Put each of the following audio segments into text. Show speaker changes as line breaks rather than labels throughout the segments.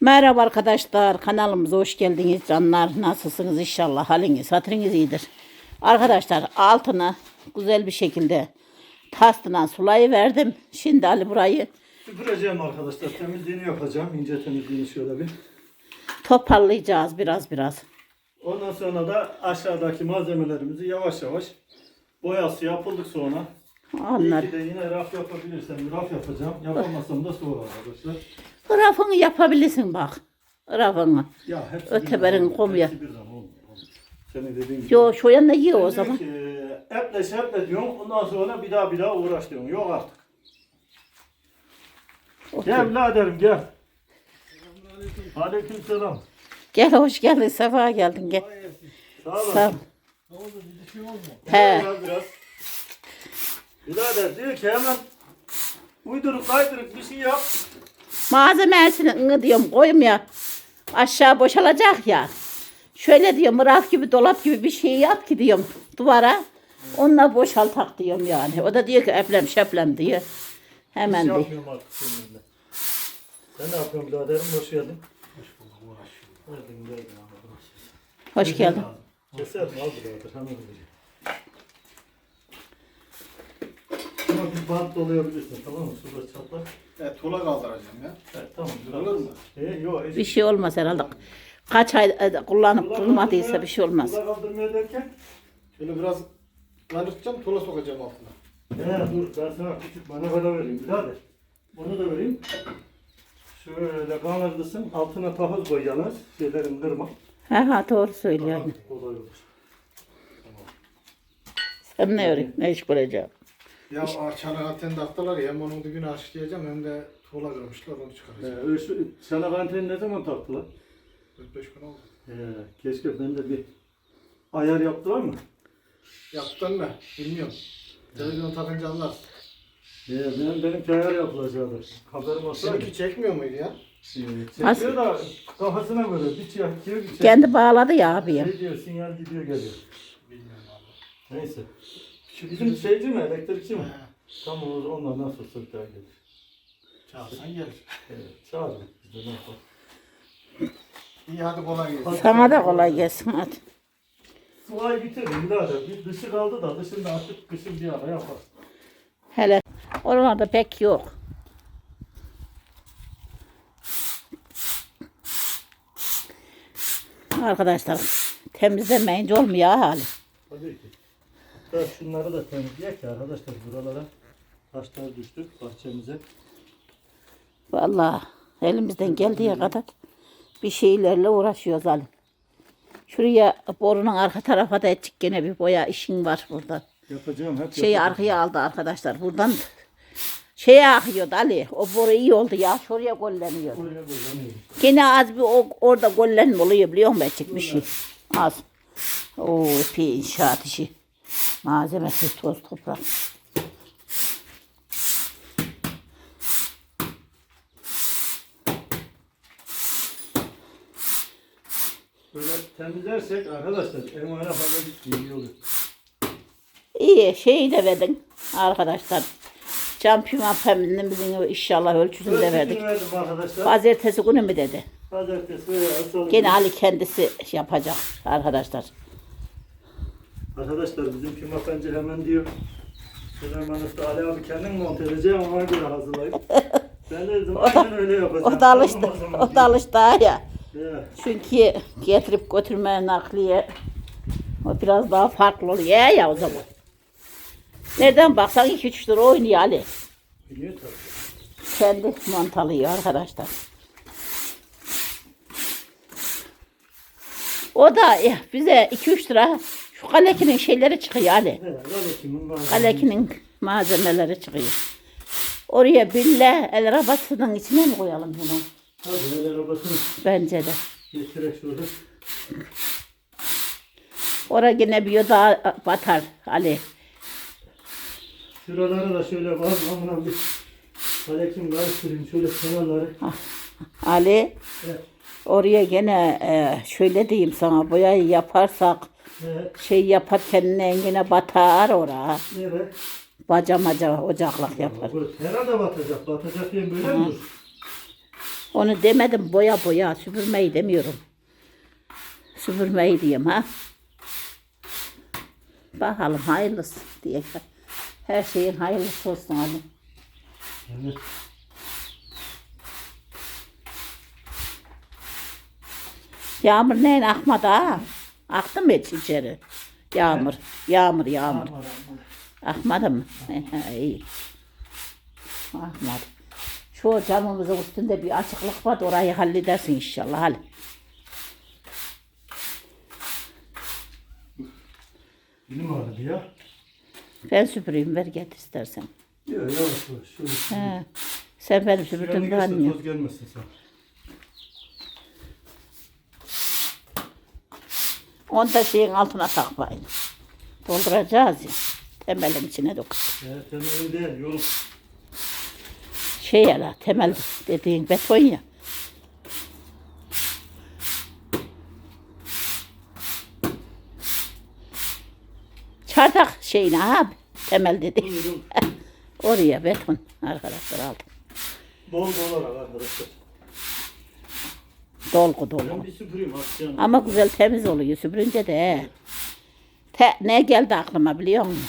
Merhaba arkadaşlar kanalımıza hoş geldiniz canlar nasılsınız inşallah haliniz hatırınız iyidir. Arkadaşlar altını güzel bir şekilde tastına sulayı verdim. Şimdi Ali burayı
Süpüreceğim arkadaşlar. Temizliğini yapacağım. İnce temizliğini şöyle bir.
toparlayacağız biraz biraz.
Ondan sonra da aşağıdaki malzemelerimizi yavaş yavaş boyası yapıldık sonra.
Onlar.
İyi de yine raf yapabilirsem raf yapacağım. Yapamazsam da sonra arkadaşlar.
Rafını yapabilirsin bak. Rafını.
Ya hepsi
Öteberin
bir
komuya.
bir. Senin dediğin gibi.
Yo şu yanına yiyor o zaman.
ki, Eple şeple diyorsun. Ondan sonra bir daha bir daha uğraş diyorsun. Yok artık. Gel biraderim gel. Aleyküm selam.
Gel hoş geldin sefa geldin gel.
Sağ olasın.
Sağ ol. He.
Biraz biraz. Birader diyor ki hemen uyduruk kaydırık bir şey yap.
Malzemesini ını diyorum koyayım ya. Aşağı boşalacak ya. Şöyle diyorum raf gibi dolap gibi bir şey yap ki diyorum duvara. Onunla boşaltak diyorum yani. O da diyor ki eplem şeplem diyor. Hemen
Hiç
diyor.
yapmıyorum artık seninle. Sen ne yapıyorsun biraderim? Hoş geldin. Hoş bulduk. Geldin geldin.
Hoş geldin.
Keser mi? Al birader. Hemen vereyim. Şuna bir bant dolayabilirsin tamam mı? Şurada çatlak.
Evet, tuğla kaldıracağım ya.
Evet tamam.
Olur mu?
E, yok.
Bir şey olmaz herhalde. Kaç ay e, kullanıp kırmadıysa bir şey olmaz.
Tuğla kaldırmaya derken
Şöyle biraz kaydırtacağım, tuğla sokacağım altına.
He dur ben sana küçük manevra vereyim birader. Bunu da vereyim. Şöyle kanırlısın altına tahoz koy yalnız. Şeylerin kırma.
Ha ha doğru söylüyor.
Kolay olur.
Sen ne öğren? Ne iş bulacağım?
Ya çanak anten taktılar ya, hem onun dibini aşılayacağım hem de tuğla kırmışlar, onu çıkaracağım.
ölçü, sana anteni ne zaman taktılar?
4-5 gün oldu.
He, keşke ben de bir ayar yaptılar mı?
Yaptın mı? Bilmiyorum. Televizyon takınca anlar.
He, benim, benim ayar yapılacaktı. Haberim olsaydı.
Seninki çekmiyor muydu ya?
Ee, Çekiyor da kafasına göre bir çekiyor bir çekiyor.
Kendi bağladı ya abim.
Şey diyor sinyal gidiyor geliyor.
Bilmiyorum abi.
Neyse. Bizim şeyci mi elektrikçi mi? Tamam o zaman onlar nasıl sırtaya gelir.
Çağırsan gelir.
Evet, çağırın. Biz de ne yapalım.
İyi hadi kolay gelsin.
Sana da kolay gelsin hadi.
Sulayı bitirdim birader. Bir dışı kaldı da dışında açıp kışın bir ara yapar.
Hele oralarda pek yok. Arkadaşlar temizlemeyince olmuyor ha hali.
Tabii ki. Da şunları da temizleyek ya arkadaşlar buralara. Taşlar düştü bahçemize.
Vallahi elimizden geldiği kadar bir şeylerle uğraşıyoruz Ali. Şuraya borunun arka tarafa da ettik gene bir boya işin var burada.
Yapacağım hep
Şeyi
yapacağım.
arkaya aldı arkadaşlar. Buradan şeye akıyordu Ali. O boru iyi oldu ya. Şuraya golleniyor. Gene az bir o, orada gollenme oluyor biliyor musun bir şey. Az. Oo epey inşaat işi. Malzemesi toz toprak.
Böyle temizlersek arkadaşlar elim ayağına fazla gitmiyor. iyi olur.
İyi şeyi de verdin arkadaşlar. Şampiyon pembemizin inşallah ölçüsünü de verdik.
Verdim arkadaşlar.
Pazartesi günü mü dedi.
Pazartesi veya salı.
Gene Ali kendisi yapacak arkadaşlar.
Arkadaşlar bizim pimapencil hemen diyor. Süleyman Usta Ali abi kendin monte edeceğim ona göre hazırlayıp. ben de dedim aynen öyle yapacağım.
O da alıştı.
Tamam o zaman
O da alıştı ya.
Ya,
Çünkü getirip götürme nakliye o biraz daha farklı oluyor ya, ya o zaman. Nereden baksan 2-3 lira oynuyor Ali.
Biliyor tabii.
Kendi montalıyor arkadaşlar. O da eh, bize 2-3 lira şu kalekinin şeyleri çıkıyor Ali. Kalekinin malzemeleri çıkıyor. Oraya bille el arabasının içine mi koyalım bunu?
Hadi el arabasını
Bence de.
getirek şöyle.
Oraya yine bir daha batar Ali.
Şuraları da şöyle var amına bir kalekim karıştırayım şöyle kenarları.
Ali
Evet.
oraya gene e, şöyle diyeyim sana boyayı yaparsak
Evet.
şey yaparken yine batar ora.
Nere?
Baca maca ocaklık yapar.
Bu herhalde batacak. Batacak diye böyle mi?
Onu demedim boya boya süpürmeyi demiyorum. Süpürmeyi diyeyim ha. Bakalım hayırlısı diye. Her şeyin hayırlısı olsun Ali.
Evet.
Yağmur neyin akmadı ha? Aktı mı hiç içeri? Yağmur, yağmur, yağmur. Akmadı mı? İyi. Akmadı. Şu camımızın üstünde bir açıklık var. Orayı halledersin inşallah. Hadi.
Dilim ağrıdı ya.
Ben süpüreyim ver get istersen.
Yok yavaş yavaş. Şöyle.
He. Sen benim süpürdüğümde
girsin,
anlıyor.
toz gelmesin sen.
Onu da şeyin altına takmayın. Dolduracağız ya. Temelin içine dök.
Evet, temelin değil, yolun.
Şey ya la, temel dediğin beton ya. Çardak şeyine abi. Temel dedi. Oraya beton arkadaşlar aldım.
Bol bol arkadaşlar.
Dolgu dolgu.
Ben bir süpüreyim akşam.
Ama güzel temiz oluyor süpürünce de. Te, ne geldi aklıma biliyor musun?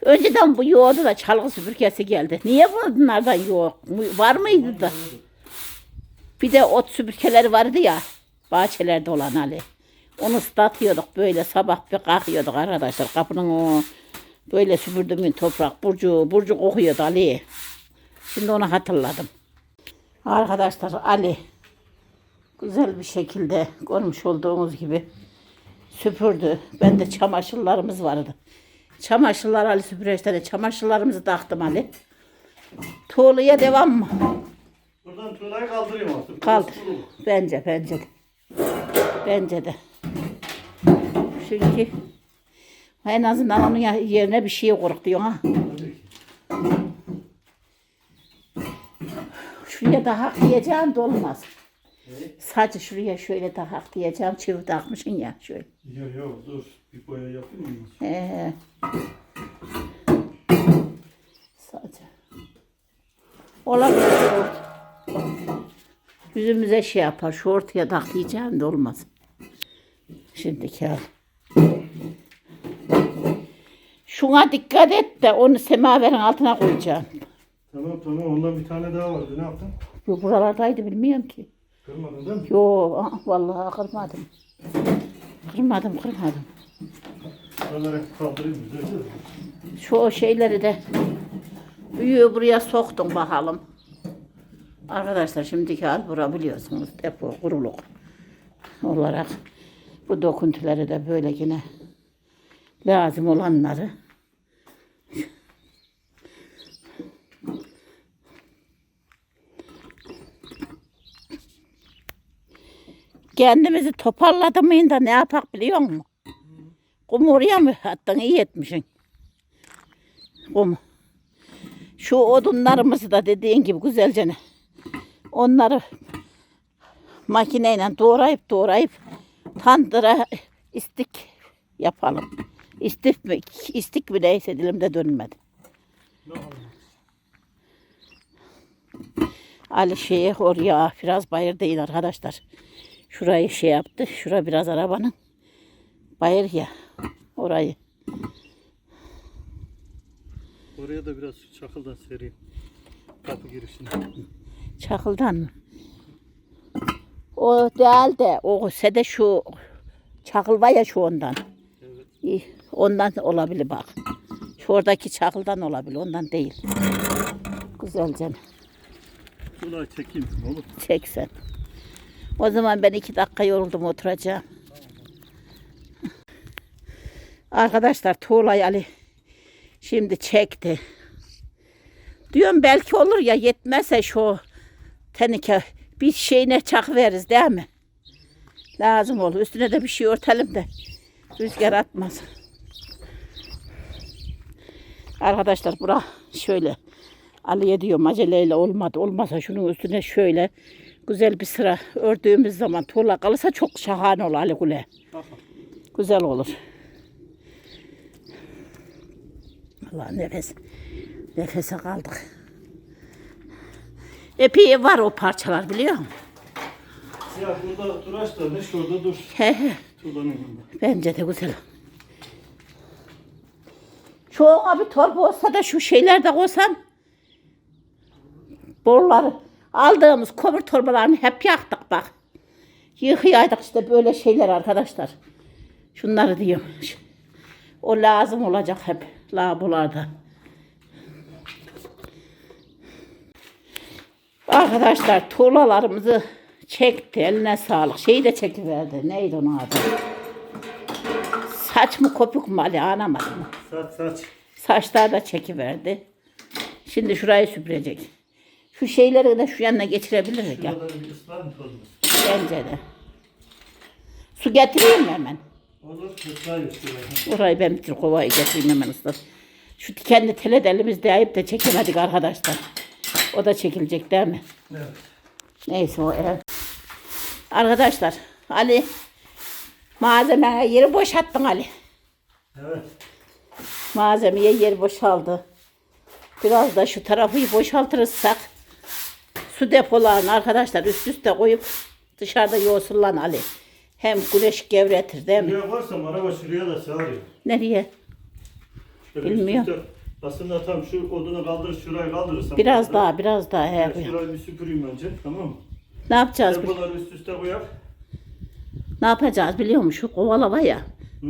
Önceden bu yoğurdu da çalgı süpürgesi geldi. Niye bunlardan yok? Var mıydı da? Bir de ot süpürgeleri vardı ya. Bahçelerde olan Ali. Onu ıslatıyorduk böyle sabah bir kalkıyorduk arkadaşlar. Kapının o böyle süpürdüğümün toprak burcu burcu kokuyordu Ali. Şimdi onu hatırladım. Arkadaşlar Ali güzel bir şekilde görmüş olduğunuz gibi süpürdü. Ben de çamaşırlarımız vardı. Çamaşırlar Ali süpüreçte çamaşırlarımızı taktım Ali. Tuğluya devam mı?
Buradan tuğlayı kaldırayım artık.
Kaldır. Bence bence de. Bence de. Çünkü en azından onun yerine bir şey kork diyor ha. Şuraya da hak diyeceğim de olmaz.
Ne?
Sadece şuraya şöyle hak diyeceğim. Çivi takmışsın ya şöyle.
Yok yok dur. Bir boya yapayım mı?
Ee, sadece. Olabilir. Yüzümüze şey yapar. Şu ortaya tak diyeceğim de olmaz. Şimdiki al. Şuna dikkat et de onu semaverin altına koyacağım.
Tamam tamam ondan bir tane daha vardı. Ne yaptın?
Bu buralardaydı bilmiyorum ki.
Kırmadın değil mi?
Yo aa, vallahi kırmadım. Kırmadım kırmadım.
Şuraları kaldırayım güzelce.
Şu o şeyleri de büyüğü buraya soktum bakalım. Arkadaşlar şimdiki hal bura biliyorsunuz depo kuruluk olarak bu dokuntuları da böyle yine lazım olanları kendimizi toparladım da ne yapak biliyor musun? Kum oraya mı attın iyi etmişsin. Kum. Şu odunlarımızı da dediğin gibi güzelce onları makineyle doğrayıp doğrayıp tandıra istik yapalım. İstif mi, istik mi neyse dilimde dönmedi. Ali şeye oraya biraz bayır değil arkadaşlar. Şurayı şey yaptı. Şura biraz arabanın bayır ya. Orayı.
Oraya da biraz çakıldan sereyim. Kapı girişine.
Çakıldan mı? O değil de o sede şu çakıl var ya şu ondan.
Evet.
İyi, Ondan olabilir bak. Şu oradaki çakıldan olabilir ondan değil. Güzelce
Tuğlayı çekeyim olur.
çeksen. O zaman ben iki dakika yoruldum oturacağım. Arkadaşlar Tuğlay Ali şimdi çekti. Diyorum belki olur ya yetmezse şu tenike bir şeyine çak veririz değil mi? Lazım olur. Üstüne de bir şey örtelim de rüzgar atmaz. Arkadaşlar bura şöyle Ali'ye diyorum aceleyle olmadı. Olmasa şunun üstüne şöyle güzel bir sıra ördüğümüz zaman tuğla kalırsa çok şahane olur Ali Gule. Güzel olur. Allah nefes nefese kaldık. Epey var o parçalar biliyor musun?
Ya burada duraş da ne şurada dur.
He he.
Tuğlanın yanında.
Bence de güzel. Ona bir torba olsa da şu şeyler de koysam. Boruları aldığımız kömür torbalarını hep yaktık bak. Yıkayaydık işte böyle şeyler arkadaşlar. Şunları diyorum. O lazım olacak hep labularda. Arkadaşlar tuğlalarımızı çekti. Eline sağlık. Şeyi de çekiverdi. Neydi onun adı? Saç mı kopuk mu Ali anlamadım.
Saç saç.
Saçlar da çekiverdi. Şimdi şurayı süpürecek. Şu şeyleri de şu yanına geçirebiliriz ya.
Bir?
Bence de. Su getireyim mi hemen?
Olur götürüyor.
Orayı ben bir kovayı getireyim hemen ıslat. Şu dikenli tele de elimizde ayıp da çekemedik arkadaşlar. O da çekilecek değil mi?
Evet.
Neyse o ev. Arkadaşlar Ali malzemeye yeri boşalttın Ali.
Evet.
Malzemeye yer boşaldı. Biraz da şu tarafı boşaltırsak su depolarını arkadaşlar üst üste koyup dışarıda yoğursunlan Ali. Hem güneş gevretir değil mi?
Şuraya koysam araba şuraya da sığarıyor.
Nereye?
Şöyle
Bilmiyorum.
üst üste- Aslında tam şu odunu kaldır, şurayı kaldırırsam.
Biraz daha biraz daha. He,
Yani şurayı bir süpüreyim önce tamam mı?
ne yapacağız? bil-
Depoları üst üste koyak.
Ne yapacağız biliyor musun? Şu kovala var ya.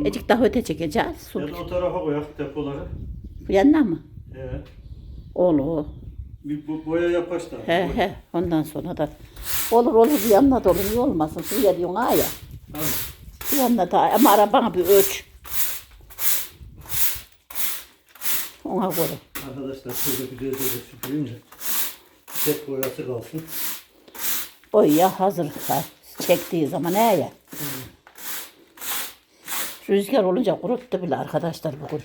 Ecik daha öte çekeceğiz. Su
Ya da o tarafa koyak depoları.
bu yanına mı?
Ee,
Olur.
Bir boya yapaş da.
He he. Ondan sonra da olur olur bir yanına da olur. Niye olmasın? Şuraya diyorsun ha ya.
Tamam.
Bir yanına da ama arabana bir ölç. Ona göre.
Arkadaşlar şöyle bir de süpüreyim de. Tek boyası kalsın.
Boya hazır. Ha, Çektiği zaman he ya. Rüzgar olunca kuruttu bile arkadaşlar bugün.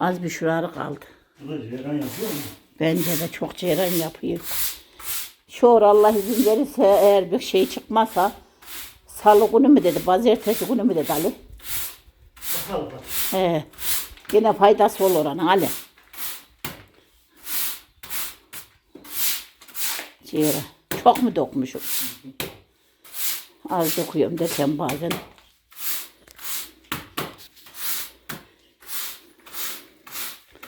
Az bir şurarı kaldı.
Bu da ceyran yapıyor mu?
Bence de çok ceyran yapıyor. Ara Allah izin verirse eğer bir şey çıkmazsa salı günü mü dedi, pazartesi günü mü dedi Ali.
Bakalım bak.
He. Yine faydası olur ona Ali. Ceyran. Çok mu dokmuşum? Az dokuyorum derken bazen